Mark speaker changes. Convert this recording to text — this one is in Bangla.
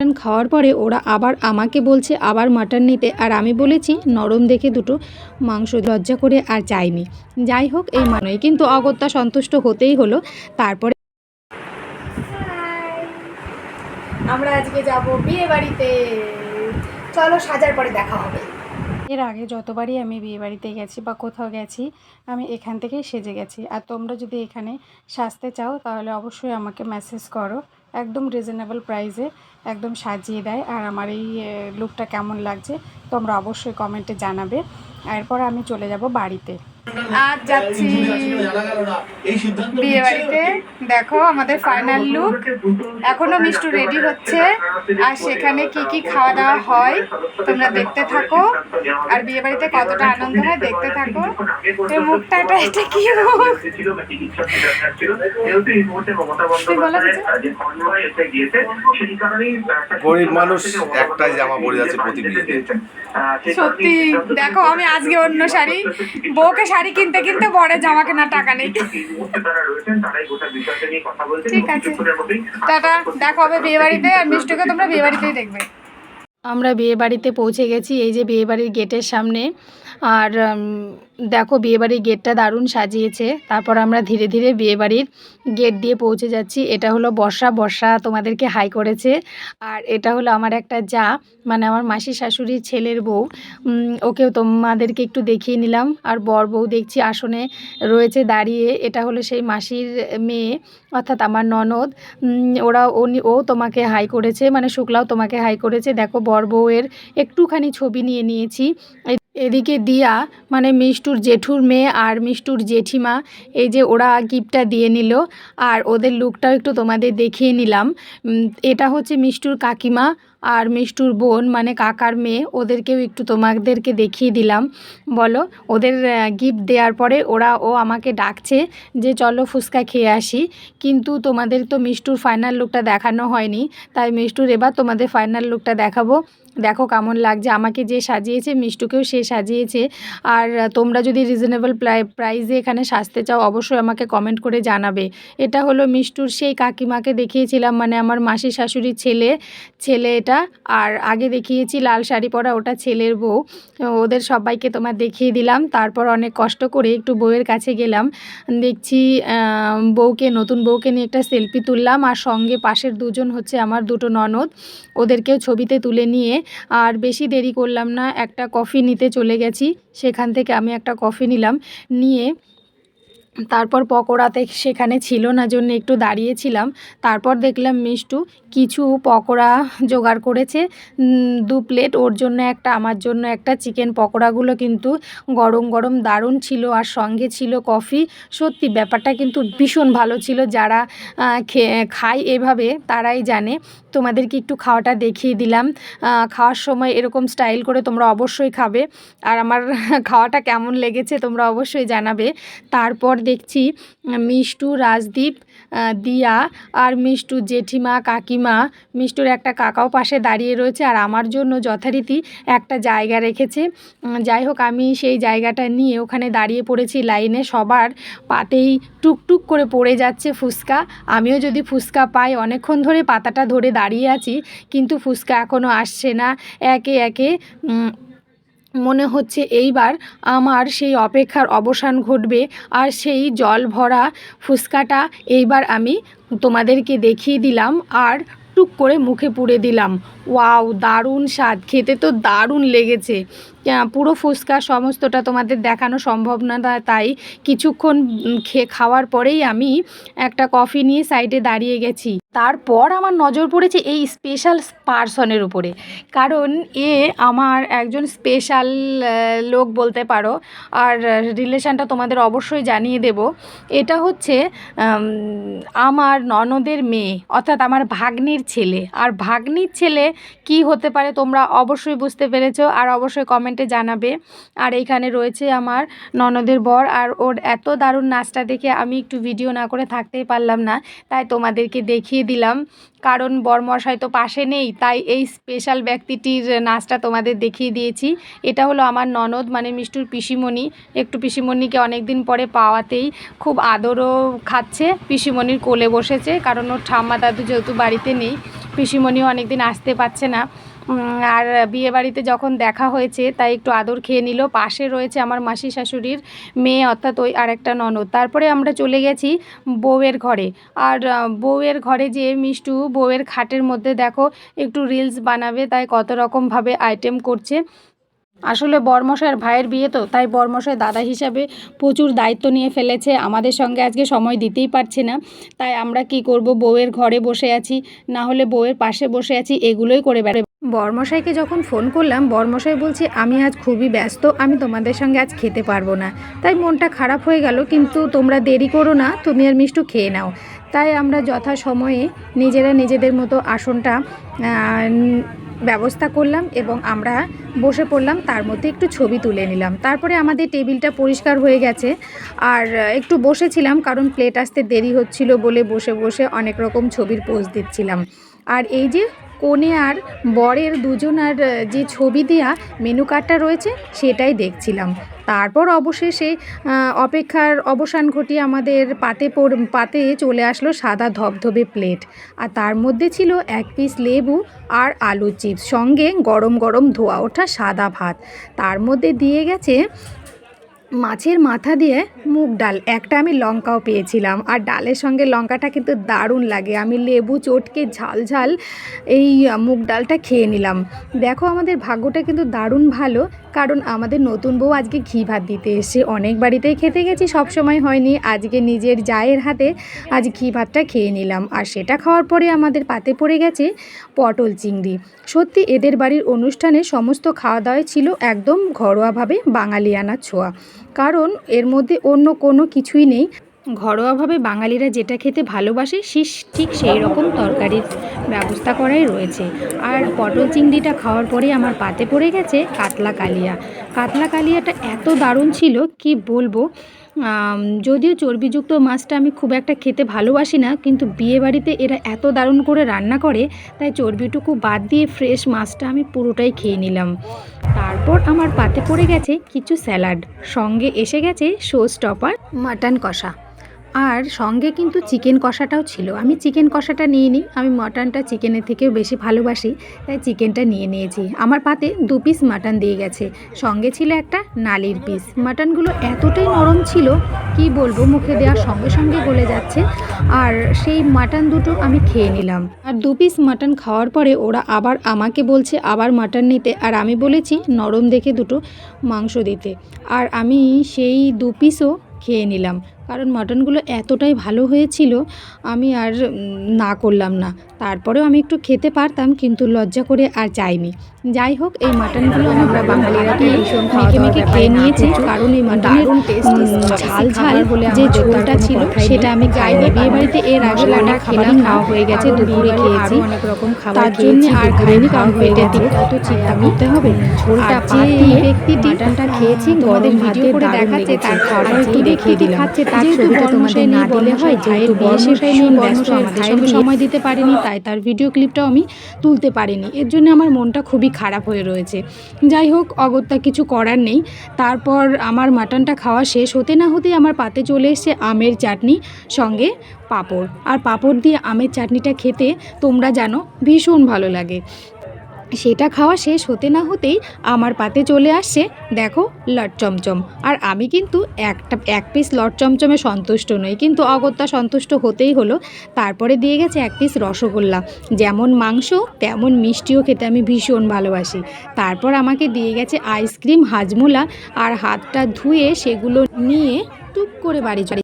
Speaker 1: মাটন খাওয়ার পরে ওরা আবার আমাকে বলছে, আবার মাটন নিতে। আর আমি বলেছি, নরম দেখে দুটো মাংস লজ্জা করে আর চাইনি যাই হোক, এই মানে কিন্তু অগত্যা সন্তুষ্ট হতেই হলো। তারপরে
Speaker 2: আমরা আজকে যাব বিয়ে বাড়িতে চলো, সাজার পরে দেখা হবে।
Speaker 1: এর আগে যতবারই আমি বিয়ে বাড়িতে গেছি বা কোথাও গেছি, আমি এখান থেকেই সেজে গেছি। আর তোমরা যদি এখানে সাজতে চাও, তাহলে অবশ্যই আমাকে মেসেজ করো। একদম রিজনেবল প্রাইসে একদম সাজিয়ে দেয়। আর আমার এই লুকটা কেমন লাগছে তোমরা অবশ্যই কমেন্টে জানাবে। এরপর আমি চলে যাব বাড়িতে।
Speaker 2: আজ যাচ্ছি বিয়ে বাড়িতে দেখো আমাদের ফাইনাল লুক এখনও মিষ্টু রেডি হচ্ছে। আর সেখানে কি কি খাওয়া দাওয়া হয় তোমরা দেখতে থাকো। আর বিয়ে বাড়িতে কতটা আনন্দ হয় দেখতে থাকো। মুখটা এটা এটা কি।
Speaker 3: গরিব মানুষ একটাই জামা পরে যাচ্ছে প্রতি বিয়েতে।
Speaker 2: সত্যি দেখো আমি আজকে অন্য শাড়ি। বউকে শাড়ি কিনতে কিনতে বড় জামা কেনার টাকা নেই। ঠিক আছে। টাটা, দেখা হবে বিয়ে বাড়িতে আর মিষ্টিকে তোমরা বিয়ে বাড়িতেই দেখবে।
Speaker 1: আমরা বিয়ে বাড়িতে পৌঁছে গেছি, এই যে বিয়ে বাড়ির গেটের সামনে। আর দেখো বিয়েবাড়ির গেটটা দারুণ সাজিয়েছে। তারপর আমরা ধীরে ধীরে বিয়েবাড়ির গেট দিয়ে পৌঁছে যাচ্ছি। এটা হলো বর্ষা। বর্ষা তোমাদেরকে হাই করেছে। আর এটা হলো আমার একটা যা মানে আমার মাসি শাশুড়ির ছেলের বউ। ওকেও তোমাদেরকে একটু দেখিয়ে নিলাম। আর বর বউ দেখছি আসনে রয়েছে দাঁড়িয়ে। এটা হলো সেই মাসির মেয়ে, অর্থাৎ আমার ননদ। ওরা ও তোমাকে হাই করেছে মানে শুক্লাও তোমাকে হাই করেছে। দেখো বর বউয়ের একটুখানি ছবি নিয়ে নিয়েছি। এ- এদিকে দিয়া মানে মিষ্টুর জেঠুর মেয়ে আর মিষ্টুর জেঠিমা, এই যে ওরা গিফটটা দিয়ে নিল, আর ওদের লুকটাও একটু তোমাদের দেখিয়ে নিলাম। এটা হচ্ছে মিষ্টুর কাকিমা আর মিষ্টুর বোন মানে কাকার মেয়ে, ওদেরকেও একটু তোমাদেরকে দেখিয়ে দিলাম। বলো, ওদের গিফট দেওয়ার পরে ওরা, ও আমাকে ডাকছে যে চলো ফুচকা খেয়ে আসি। কিন্তু তোমাদের তো মিষ্টুর ফাইনাল লুকটা দেখানো হয়নি, তাই মিষ্টুর এবার তোমাদের ফাইনাল লুকটা দেখাবো। দেখো কেমন লাগছে। আমাকে যে সাজিয়েছে, মিষ্টুকেও সে সাজিয়েছে। আর তোমরা যদি রিজনেবল প্রাইসে এখানে সাজতে চাও, অবশ্যই আমাকে কমেন্ট করে জানাবে। এটা হলো মিষ্টুর, সেই কাকিমাকে দেখিয়েছিলাম মানে আমার মাসি শাশুড়ির ছেলে ছেলে এটা। আর আগে দেখিয়েছি লাল শাড়ি পরা ওটা ছেলের বউ। ওদের সবাইকে তোমার দেখিয়ে দিলাম। তারপর অনেক কষ্ট করে একটু বউয়ের কাছে গেলাম। দেখছি বউকে, নতুন বউকে নিয়ে একটা সেলফি তুললাম। আর সঙ্গে পাশের দুজন হচ্ছে আমার দুটো ননদ। ওদেরকেও ছবিতে তুলে নিয়ে আর বেশি দেরি করলাম না, একটা কফি নিতে চলে গেছি। সেখান থেকে আমি একটা কফি নিলাম। নিয়ে তারপর পকোড়াতে সেখানে ছিল না, জন্য একটু দাঁড়িয়েছিলাম। তারপর দেখলাম মিষ্টু কিছু পকোড়া জোগাড় করেছে। দু প্লেট, ওর জন্য একটা, আমার জন্য একটা চিকেন পকোড়াগুলো কিন্তু গরম গরম দারুণ ছিল আর সঙ্গে ছিল কফি। সত্যি ব্যাপারটা কিন্তু ভীষণ ভালো ছিল। যারা খায় এভাবে তারাই জানে। তোমাদেরকে একটু খাওয়াটা দেখিয়ে দিলাম। খাওয়ার সময় এরকম স্টাইল করে তোমরা অবশ্যই খাবে। আর আমার খাওয়াটা কেমন লেগেছে তোমরা অবশ্যই জানাবে। তারপর দেখছি, মিষ্টু, রাজদীপ দিয়া আর মিষ্টু, জেঠিমা, কাকিমা। মিষ্টুর একটা কাকাও পাশে দাঁড়িয়ে রয়েছে আর আমার জন্য যথারীতি একটা জায়গা রেখেছে। যাই হোক, আমি সেই জায়গাটা নিয়ে ওখানে দাঁড়িয়ে পড়েছি লাইনে। সবার পাতেই টুকটুক করে পড়ে যাচ্ছে ফুচকা। আমিও যদি ফুচকা পাই, অনেকক্ষণ ধরে পাতাটা ধরে দাঁড়িয়ে আছি, কিন্তু ফুচকা এখনও আসছে না। একে একে মনে হচ্ছে এইবার আমার সেই অপেক্ষার অবসান ঘটবে আর সেই জল ভরা ফুচকাটা এইবার আমি তোমাদেরকে দেখিয়ে দিলাম আর টুক করে মুখে পুড়ে দিলাম। ওয়াও, দারুণ স্বাদ, খেতে তো দারুণ লেগেছে। পুরো ফুচকা সমস্তটা তোমাদের দেখানো সম্ভব না তাই কিছুক্ষণ খেয়ে খাওয়ার পরেই আমি একটা কফি নিয়ে সাইডে দাঁড়িয়ে গেছি। তারপর আমার নজর পড়েছে এই স্পেশাল পার্সনের উপরে। কারণ এ আমার একজন স্পেশাল লোক বলতে পারো, আর রিলেশনটা তোমাদের অবশ্যই জানিয়ে দেব। এটা হচ্ছে আমার ননদের মেয়ে, অর্থাৎ আমার ভাগ্নির ছেলে। আর ভাগ্নির ছেলে কি হতে পারে তোমরা অবশ্যই বুঝতে পেরেছ, আর অবশ্যই কমেন্টে কমেন্টে জানাবে। আর এইখানে রয়েছে আমার ননদের বর, আর ওর এত দারুণ নাচটা দেখে আমি একটু ভিডিও না করে থাকতেই পারলাম না। তাই তোমাদেরকে দেখিয়ে দিলাম। কারণ বরমশাই তো পাশে নেই, তাই এই স্পেশাল ব্যক্তিটির নাচটা তোমাদের দেখিয়ে দিয়েছি। এটা হলো আমার ননদ মানে মিষ্টুর পিসিমণি। একটু পিসিমণিকে অনেক দিন পরে পাওয়াতেই খুব আদরও খাচ্ছে, পিসিমণির কোলে বসেছে, কারণ ওর ঠাম্মা দাদু যেহেতু বাড়িতে নেই, পিসিমণিও অনেক দিন আসতে পারছে না। আর বিয়ে বাড়িতে যখন দেখা হয়েছে, তাই একটু আদর খেয়ে নিল। পাশে রয়েছে আমার মাসি শাশুড়ির মেয়ে, অর্থাৎ ওই আরেকটা ননদ। তারপরে আমরা চলে গেছি বউয়ের ঘরে। আর বউয়ের ঘরে যে মিষ্টু, বউয়ের খাটের মধ্যে দেখো, একটু রিলস বানাবে, তাই কত রকমভাবে আইটেম করছে। আসলে বরমশাইয়ের ভাইয়ের বিয়ে তো, তাই বরমশাই দাদা হিসাবে প্রচুর দায়িত্ব নিয়ে ফেলেছে। আমাদের সঙ্গে আজকে সময় দিতেই পারছে না। তাই আমরা কি করব? বউয়ের ঘরে বসে আছি, না হলে বউয়ের পাশে বসে আছি, এগুলোই করে বেড়াবে। বরমশাইকে যখন ফোন করলাম, বর্মশাই বলছে, আমি আজ খুবই ব্যস্ত, আমি তোমাদের সঙ্গে আজ খেতে পারব না। তাই মনটা খারাপ হয়ে গেল, কিন্তু তোমরা দেরি করো না, তুমি আর মিষ্টু খেয়ে নাও। তাই আমরা যথা সময়ে নিজেরা নিজেদের মতো আসনটা ব্যবস্থা করলাম এবং আমরা বসে পড়লাম, তার মধ্যে একটু ছবি তুলে নিলাম। তারপরে আমাদের টেবিলটা পরিষ্কার হয়ে গেছে। আর একটু বসেছিলাম, কারণ প্লেট আসতে দেরি হচ্ছিল বলে বসে বসে অনেক রকম ছবির পোজ দিচ্ছিলাম। আর এই যে কনে আর বরের দুজনার যে ছবি দেওয়া মেনু কার্ডটা রয়েছে, সেটাই দেখছিলাম। তারপর অবশেষে অপেক্ষার অবসান ঘটিয়ে আমাদের পাতে পাতে চলে আসলো সাদা ধবধবে প্লেট আর তার মধ্যে ছিল এক পিস লেবু আর আলু চিপস সঙ্গে গরম গরম ধোয়া ওঠা সাদা ভাত। তার মধ্যে দিয়ে গেছে মাছের মাথা দিয়ে মুগ ডাল, একটা আমি লঙ্কাও পেয়েছিলাম। আর ডালের সঙ্গে লঙ্কাটা কিন্তু দারুণ লাগে। আমি লেবু, চটকে, ঝাল ঝাল এই মুগ ডালটা খেয়ে নিলাম। দেখো আমাদের ভাগ্যটা কিন্তু দারুণ ভালো। কারণ আমাদের নতুন বউ আজকে ঘি ভাত দিতে এসে অনেক বাড়িতেই খেতে গেছি, সব সময় হয়নি। আজকে নিজের জায়ের হাতে আজ ঘি ভাতটা খেয়ে নিলাম। আর সেটা খাওয়ার পরে আমাদের পাতে পড়ে গেছে পটল চিংড়ি। সত্যি এদের বাড়ির অনুষ্ঠানে সমস্ত খাওয়া দাওয়াই ছিল একদম ঘরোয়াভাবে বাঙালিয়ানা ছোঁয়া। কারণ এর মধ্যে অন্য কোনো কিছুই নেই। ঘরোয়াভাবে বাঙালিরা যেটা খেতে ভালোবাসে সে ঠিক সেই রকম তরকারির ব্যবস্থা করাই রয়েছে। আর পটল চিংড়িটা খাওয়ার পরে আমার পাতে পড়ে গেছে কাতলা কালিয়া। কাতলা কালিয়াটা এত দারুণ ছিল, কি বলব? যদিও চর্বিযুক্ত মাছটা আমি খুব একটা খেতে ভালোবাসি না, কিন্তু বিয়ে বাড়িতে এরা এত দারুণ করে রান্না করে, তাই চর্বিটুকু বাদ দিয়ে ফ্রেশ মাছটা আমি পুরোটাই খেয়ে নিলাম। তারপর আমার পাতে পড়ে গেছে কিছু স্যালাড। সঙ্গে এসে গেছে শো স্টপার মাটন কষা। আর সঙ্গে কিন্তু চিকেন কষাটাও ছিল। আমি চিকেন কষাটা নিয়ে নিই আমি মাটনটা চিকেনের থেকেও বেশি ভালোবাসি, তাই চিকেনটা নিয়ে নিয়েছি। আমার পাতে দু পিস মাটন দিয়ে গেছে। সঙ্গে ছিল একটা নালির পিস মাটনগুলো এতটাই নরম ছিল, কি বলব, মুখে দেওয়ার সঙ্গে সঙ্গে গলে যাচ্ছে। আর সেই মাটন দুটো আমি খেয়ে নিলাম। আর দু পিস মাটন খাওয়ার পরে ওরা আবার আমাকে বলছে, আবার মাটন নিতে। আর আমি বলেছি, নরম দেখে দুটো মাংস দিতে। আর আমি সেই দু পিসও খেয়ে নিলাম। কারণ মাটনগুলো এতটাই ভালো হয়েছিল আমি আর না করলাম না। তারপরেও আমি একটু খেতে পারতাম কিন্তু লজ্জা করে আর চাইনি যাই হোক এই মাটনগুলো আমরা বাঙালিরা ভীষণ মেখে মেখে খেয়ে নিয়েছি কারণ এই মাটনের ঝাল ঝাল যে ঝোলটা ছিল সেটা আমি খাইনি। বিয়ে বাড়িতে এর আগে অনেক খেলাম খাওয়া হয়ে গেছে দুপুরে খেয়েছি অনেক রকম খাবার জন্য আর খাইনি কারণ পেটের দিকটা তো চিন্তা করতে হবে। ঝোলটা যে ব্যক্তিটি মাটনটা খেয়েছি তোমাদের ভিডিও করে দেখাচ্ছে তার খাবার একটু দেখিয়ে দিলাম। তার ছবিটা তোমাদের না দিলে হয় ভাইয়ের বিয়ে শেষ হয়নি ব্যস্ত আমাদের সঙ্গে সময় দিতে পারিনি তাই তার ভিডিও ক্লিপটাও আমি তুলতে পারিনি। এর জন্য আমার মনটা খুবই খারাপ হয়ে রয়েছে। যাই হোক অগত্যা কিছু করার নেই। তারপর আমার মাটনটা খাওয়া শেষ হতে না হতেই আমার পাতে চলে এসছে আমের চাটনি সঙ্গে পাঁপড়। আর পাঁপড় দিয়ে আমের চাটনিটা খেতে তোমরা জানো ভীষণ ভালো লাগে। সেটা খাওয়া শেষ হতে না হতেই আমার পাতে চলে আসছে দেখো, লট চমচম। আর আমি কিন্তু একটা, এক পিস লট চমচমে সন্তুষ্ট নই, কিন্তু অগত্যা সন্তুষ্ট হতেই হলো। তারপরে দিয়ে গেছে এক পিস রসগোল্লা। যেমন মাংস, তেমন মিষ্টিও খেতে আমি ভীষণ ভালোবাসি। তারপর আমাকে দিয়ে গেছে আইসক্রিম হাজমোলা, আর হাতটা ধুয়ে সেগুলো নিয়ে টুক করে বাড়ি চলে